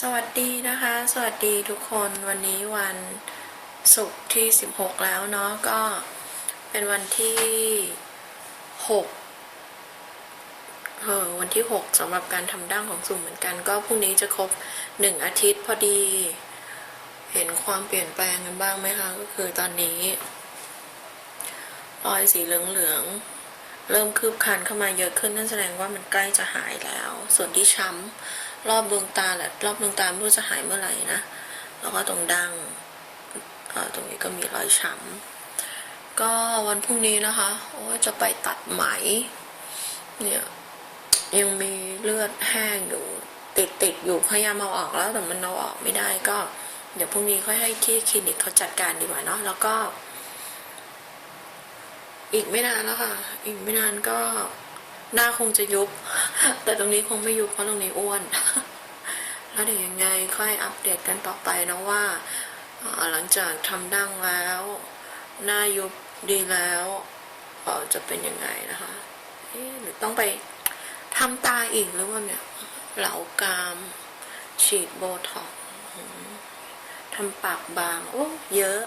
สวัสดีนะคะ สวัสดีทุกคนวันนี้วันศุกร์ที่ 16 แล้วเนาะก็เป็นวันที่6เออวันที่ 6สำหรับการทำดั้งของสุ่มเหมือนกัน ก็พรุ่งนี้จะครบ 1 อาทิตย์พอดี เห็นความเปลี่ยนแปลงกันบ้างไหมคะ ก็คือตอนนี้รอยสีเหลืองๆเริ่มคืบคลานเข้ามาเยอะขึ้นนั่นแสดงว่ามันใกล้จะหายแล้ว ส่วนที่ช้ำ รอบดวงตาแหละรอบดวงตาไม่รู้จะหายเมื่อไหร่นะ แล้วก็ตรงดังตรงนี้ก็มีรอยช้ำก็วันพรุ่งนี้นะคะ โอ้จะไปตัดไหม เนี่ยยังมีเลือดแห้งอยู่ติดติดอยู่พยายามเอาออกแล้วแต่มันเอาออกไม่ได้ก็ เดี๋ยวพรุ่งนี้ค่อยให้ที่คลินิกเขาจัดการดีกว่าเนาะแล้วก็ อีกไม่นานแล้วค่ะ อีกไม่นานก็ หน้าคงจะยุบ แต่ตรงนี้คงไม่ยุบเพราะตรงนี้อ้วน แล้วเดี๋ยวยังไงค่อยอัปเดตกันต่อไปนะว่าหลังจากทำดั้งแล้ว หน้ายุบดีแล้วจะเป็นยังไงนะคะหรือต้องไปทำตาอีกหรือว่าเนี่ยเหลากาม ฉีดโบท็อกทำปากบาง โอ้ เยอะ